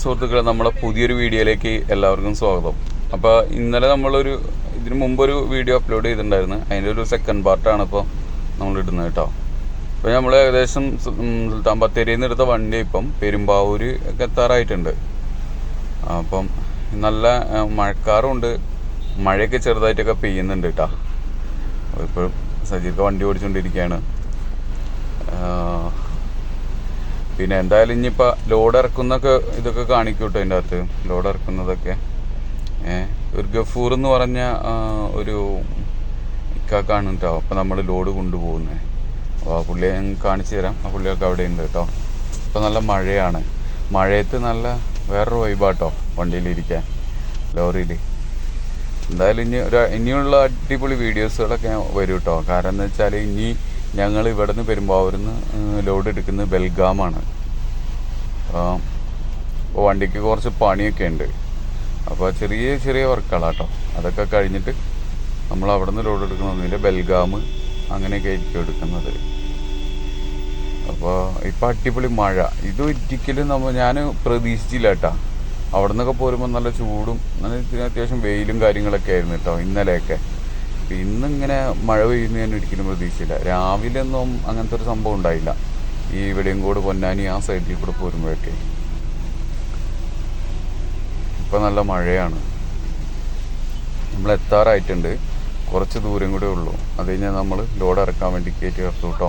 സുഹൃത്തുക്കളെ നമ്മളെ പുതിയൊരു വീഡിയോയിലേക്ക് എല്ലാവർക്കും സ്വാഗതം. അപ്പോൾ ഇന്നലെ നമ്മളൊരു ഇതിന് മുമ്പൊരു വീഡിയോ അപ്ലോഡ് ചെയ്തിട്ടുണ്ടായിരുന്നു. അതിന്റെ ഒരു സെക്കൻഡ് പാർട്ടാണ് ഇപ്പോൾ നമ്മൾ ഇടുന്നത് കേട്ടോ. അപ്പോൾ നമ്മൾ ഏകദേശം സുൽത്താൻ ബത്തേരിയിൽ നിന്ന് എടുത്ത വണ്ടി ഇപ്പം പെരുമ്പാവൂർ ഒക്കെ എത്താറായിട്ടുണ്ട്. അപ്പം നല്ല മഴക്കാറുണ്ട്. മഴയൊക്കെ ചെറുതായിട്ടൊക്കെ പെയ്യുന്നുണ്ട് കേട്ടോ. ഇപ്പോഴും സജീർക്ക് വണ്ടി ഓടിച്ചുകൊണ്ടിരിക്കുകയാണ് പിന്നെ എന്തായാലും ഇനിയിപ്പോൾ ലോഡ് ഇറക്കുന്നൊക്കെ ഇതൊക്കെ കാണിക്കൂട്ടോ കേട്ടോ അതിന്റെ അകത്ത്. ലോഡ് ഇറക്കുന്നതൊക്കെ. ഒരു ഗഫൂർ എന്ന് പറഞ്ഞ ഒരു ഇക്കാക്കാണ് കേട്ടോ അപ്പോൾ നമ്മൾ ലോഡ് കൊണ്ടുപോകുന്നത് അപ്പോൾ ആ പുള്ളിയെ ഞാൻ കാണിച്ചു തരാം. ആ പുള്ളിയൊക്കെ അവിടെ ഉണ്ട് കേട്ടോ ഇപ്പോൾ നല്ല മഴയാണ്. മഴയത്ത് നല്ല വേറൊരു വൈബാട്ടോ വണ്ടിയിലിരിക്കാൻ ലോറിയിൽ എന്തായാലും ഇനി ഒരു ഇനിയുള്ള അടിപൊളി വീഡിയോസുകളൊക്കെ വരും കേട്ടോ കാരണം എന്താ വെച്ചാൽ ഇനി ഞങ്ങൾ ഇവിടെ നിന്ന് പെരുമ്പാവൂരിന്ന് ലോഡ് എടുക്കുന്നത് ബെൽഗാമാണ്. അപ്പോൾ വണ്ടിക്ക് കുറച്ച് പണിയൊക്കെ ഉണ്ട്. അപ്പോൾ ചെറിയ ചെറിയ വർക്കുകളാണ് കേട്ടോ അതൊക്കെ കഴിഞ്ഞിട്ട് നമ്മൾ അവിടെ നിന്ന് ലോഡ് എടുക്കണമെന്നില്ല ബെൽഗാം അങ്ങനെയൊക്കെ ആയിരിക്കും എടുക്കുന്നത്. അപ്പോൾ ഇപ്പം അടിപൊളി മഴ. ഇത് ഒരിക്കലും നമ്മൾ ഞാൻ പ്രതീക്ഷിച്ചില്ല കേട്ടോ. അവിടെ നിന്നൊക്കെ പോരുമ്പോൾ നല്ല ചൂടും അത്യാവശ്യം വെയിലും കാര്യങ്ങളൊക്കെ ആയിരുന്നു കേട്ടോ ഇന്നലെയൊക്കെ. ഇന്നിങ്ങനെ മഴ പെയ്യുന്നു ഞാൻ ഒരിക്കലും പ്രതീക്ഷയില്ല രാവിലെ ഒന്നും അങ്ങനത്തെ ഒരു സംഭവം ഉണ്ടായില്ല. ഈ വെളിയങ്കോട് പൊന്നാനി ആ സൈഡിൽ കൂടെ പോരുമ്പോഴൊക്കെ. ഇപ്പം നല്ല മഴയാണ്. നമ്മൾ എത്താറായിട്ടുണ്ട്. കുറച്ച് ദൂരം കൂടെ ഉള്ളൂ. അത് കഴിഞ്ഞാൽ നമ്മൾ ലോഡ് ഇറക്കാൻ വേണ്ടി കയറ്റി ഇറക്കും കേട്ടോ.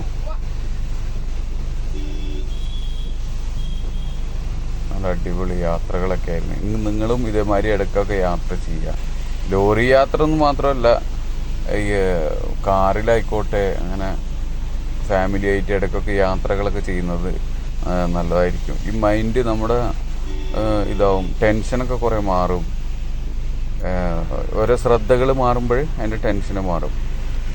നല്ല അടിപൊളി യാത്രകളൊക്കെ ആയിരുന്നു. നിങ്ങളും ഇതേമാതിരി ഇടയ്ക്കൊക്കെ യാത്ര ചെയ്യുക. ലോറി യാത്ര എന്ന് മാത്രമല്ല ഈ കാറിലായിക്കോട്ടെ അങ്ങനെ ഫാമിലി ആയിട്ട് ഇടയ്ക്കൊക്കെ യാത്രകളൊക്കെ ചെയ്യുന്നത് നല്ലതായിരിക്കും. ഈ മൈൻഡ് നമ്മുടെ ഇതാവും. ടെൻഷനൊക്കെ കുറേ മാറും. ഓരോ ശ്രദ്ധകൾ മാറുമ്പോൾ അതിന്റെ ടെൻഷന് മാറും.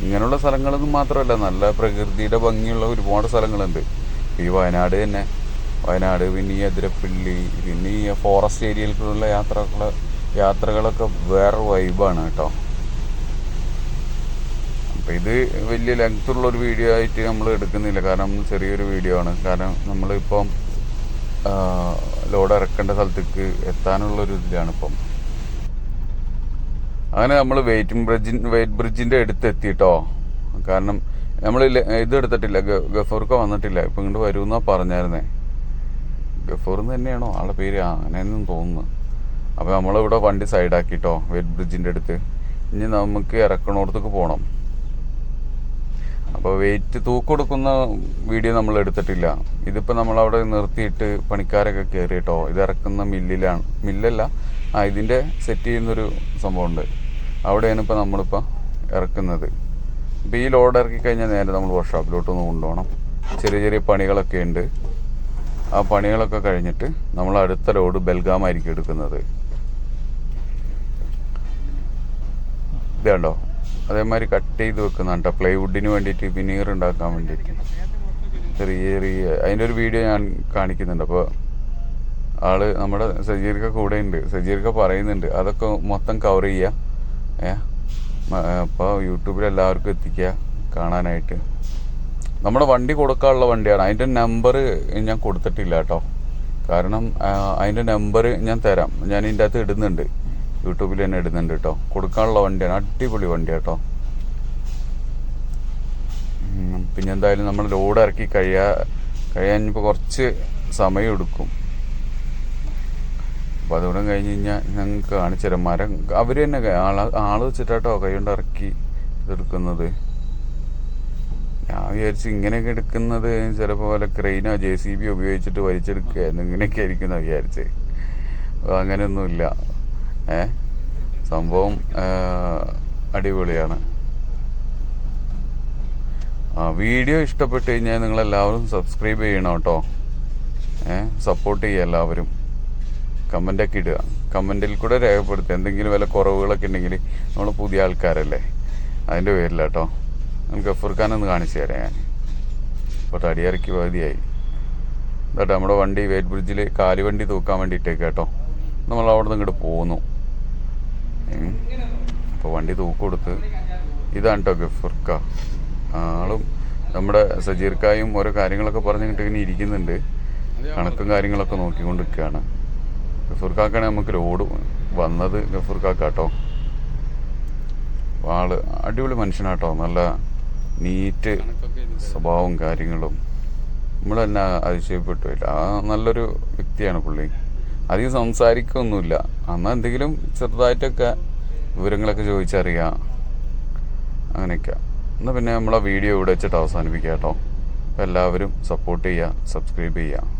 ഇങ്ങനെയുള്ള സ്ഥലങ്ങളൊന്നും മാത്രമല്ല നല്ല പ്രകൃതിയുടെ ഭംഗിയുള്ള ഒരുപാട് സ്ഥലങ്ങളുണ്ട്. ഈ വയനാട് തന്നെ. വയനാട് പിന്നെ ഈ അതിരപ്പള്ളി പിന്നെ ഈ ഫോറസ്റ്റ് ഏരിയയിലേക്കുള്ള യാത്രകൾ യാത്രകളൊക്കെ വേറെ വൈബാണ് കേട്ടോ. അപ്പം ഇത് വലിയ ലെങ്ത്തുള്ള ഒരു വീഡിയോ ആയിട്ട് നമ്മൾ എടുക്കുന്നില്ല. കാരണം ചെറിയൊരു വീഡിയോ ആണ്. കാരണം നമ്മളിപ്പം ലോഡ് ഇറക്കേണ്ട സ്ഥലത്തേക്ക് എത്താനുള്ള ഒരു ഇതിലാണ് ഇപ്പം. അങ്ങനെ നമ്മൾ വെയിറ്റിംഗ് ബ്രിഡ്ജിൻ വെയിറ്റ് ബ്രിഡ്ജിന്റെ അടുത്ത് എത്തിയിട്ടോ കാരണം നമ്മൾ ഇത് എടുത്തിട്ടില്ല. ഗഫൂർക്ക് വന്നിട്ടില്ല. ഇപ്പം ഇങ്ങോട്ട് വരുമെന്നാണ് പറഞ്ഞായിരുന്നേ. ഗഫൂർ തന്നെയാണോ ആളുടെ പേര്? അങ്ങനെയൊന്നും തോന്നുന്നു. അപ്പോൾ നമ്മളിവിടെ വണ്ടി സൈഡാക്കിട്ടോ വെയിറ്റ് ബ്രിഡ്ജിന്റെ അടുത്ത്. ഇനി നമുക്ക് ഇറക്കണോടത്തേക്ക് പോകണം അപ്പോൾ വെയിറ്റ് തൂക്കൊടുക്കുന്ന വീഡിയോ നമ്മൾ എടുത്തിട്ടില്ല. ഇതിപ്പോൾ നമ്മൾ അവിടെ നിർത്തിയിട്ട് പണിക്കാരൊക്കെ കയറി കേട്ടോ ഇത് ഇറക്കുന്ന മില്ലിലാണ്. മില്ലല്ല. ആ ഇതിന്റെ സെറ്റ് ചെയ്യുന്നൊരു സംഭവമുണ്ട്. അവിടെയാണ് ഇപ്പോൾ നമ്മളിപ്പോൾ ഇറക്കുന്നത്. ഇപ്പോൾ ഈ ലോഡ് ഇറക്കി കഴിഞ്ഞാൽ നേരെ നമ്മൾ വർക്ക്ഷോപ്പിലോട്ടൊന്ന് കൊണ്ടുപോകണം. ചെറിയ ചെറിയ പണികളൊക്കെ ഉണ്ട്. ആ പണികളൊക്കെ കഴിഞ്ഞിട്ട് നമ്മൾ അടുത്ത ലോഡ് ബെൽഗാമായിരിക്കും എടുക്കുന്നത്. ഇത് കണ്ടോ? അതേമാതിരി കട്ട് ചെയ്ത് വെക്കുന്നുണ്ടോ പ്ലൈവുഡിന് വേണ്ടിയിട്ട് വിനീർ ഉണ്ടാക്കാൻ വേണ്ടിയിട്ട്. ചെറിയ ചെറിയ അതിന്റെ ഒരു വീഡിയോ ഞാൻ കാണിക്കുന്നുണ്ട്. അപ്പോൾ ആൾ നമ്മുടെ സജീർക്ക കൂടെ ഉണ്ട് സജീർക്ക പറയുന്നുണ്ട് അതൊക്കെ മൊത്തം കവർ ചെയ്യുക ഏ? അപ്പോൾ യൂട്യൂബിൽ എല്ലാവർക്കും എത്തിക്കുക കാണാനായിട്ട്. നമ്മുടെ വണ്ടി കൊടുക്കാനുള്ള വണ്ടിയാണ്. അതിന്റെ നമ്പർ ഞാൻ കൊടുത്തിട്ടില്ല കേട്ടോ കാരണം അതിന്റെ നമ്പർ ഞാൻ തരാം. ഞാൻ ഇതിന്റെ അകത്ത് ഇടുന്നുണ്ട്. യൂട്യൂബിൽ തന്നെ ഇടുന്നുണ്ട് കേട്ടോ. കൊടുക്കാനുള്ള വണ്ടിയാണ്. അടിപൊളി വണ്ടി കേട്ടോ. പിന്നെ എന്തായാലും നമ്മൾ ലോഡ് ഇറക്കി കഴിയാ കഴിയാൻ ഇപ്പോൾ കുറച്ച് സമയം എടുക്കും. അപ്പോൾ അതുകൂടെ കഴിഞ്ഞ് കഴിഞ്ഞാൽ ഞങ്ങൾക്ക് കാണിച്ചു മരം അവർ തന്നെ ആൾ ആൾ വെച്ചിട്ടാട്ടോ കൈ കൊണ്ട് ഇറക്കി ഇതെടുക്കുന്നത്. ഞാൻ വിചാരിച്ചു ഇങ്ങനെയൊക്കെ എടുക്കുന്നത് ചിലപ്പോൾ വല്ല ക്രെയിനോ ജെ സി ബി ഉപയോഗിച്ചിട്ട് വലിച്ചെടുക്കുക. എന്നിങ്ങനെയൊക്കെ ആയിരിക്കും എന്നാ വിചാരിച്ചേ. അങ്ങനെയൊന്നുമില്ല. ഏ? സംഭവം അടിപൊളിയാണ്. ആ വീഡിയോ ഇഷ്ടപ്പെട്ട് കഴിഞ്ഞാൽ നിങ്ങളെല്ലാവരും സബ്സ്ക്രൈബ് ചെയ്യണം കേട്ടോ. ഏ? സപ്പോർട്ട് ചെയ്യുക എല്ലാവരും. കമന്റൊക്കെ ഇടുക. കമന്റിൽ കൂടെ രേഖപ്പെടുത്തുക. എന്തെങ്കിലും വല്ല കുറവുകളൊക്കെ ഉണ്ടെങ്കിൽ നമ്മൾ പുതിയ ആൾക്കാരല്ലേ? അതിന്റെ പേരില്ല കേട്ടോ. നമുക്ക് ഒന്ന് കാണിച്ചു തരാം ഞാൻ. ഇപ്പോൾ തടിയിറക്കി പകുതിയായി. എന്നിട്ട് നമ്മുടെ വണ്ടി വെയിറ്റ് ബ്രിഡ്ജിൽ കാലുവണ്ടി തൂക്കാൻ വേണ്ടിയിട്ടേക്ക് കേട്ടോ. നമ്മൾ അവിടെ നിന്ന് ഇങ്ങോട്ട് പോന്നു. വണ്ടി തൂക്ക് കൊടുത്ത് ഇതാണ് കേട്ടോ ഗഫുർക്ക. ആളും നമ്മുടെ സജീർക്കായും ഓരോ കാര്യങ്ങളൊക്കെ പറഞ്ഞിട്ട് ഇങ്ങനെ ഇരിക്കുന്നുണ്ട്. കണക്കും കാര്യങ്ങളൊക്കെ നോക്കിക്കൊണ്ട് നിൽക്കുകയാണ് ഗഫൂർക്കാക്കാണ് നമുക്ക് ലോഡ് വന്നത് ഗഫുർക്കാക്കാട്ടോ. ആൾ അടിപൊളി മനുഷ്യനാട്ടോ. നല്ല നീറ്റ് സ്വഭാവവും കാര്യങ്ങളും. നമ്മൾ തന്നെ അതിശയപ്പെട്ടു ആ നല്ലൊരു വ്യക്തിയാണ് പുള്ളി. അധികം സംസാരിക്കൊന്നുമില്ല. അന്ന് എന്തെങ്കിലും ചെറുതായിട്ടൊക്കെ വിവരങ്ങളൊക്കെ ചോദിച്ചറിയാം. അങ്ങനെയൊക്കെ. എന്നാൽ പിന്നെ നമ്മളെ വീഡിയോ ഇവിടെ വെച്ചിട്ട് അവസാനിപ്പിക്കാം കേട്ടോ എല്ലാവരും സപ്പോർട്ട് ചെയ്യുക സബ്സ്ക്രൈബ് ചെയ്യുക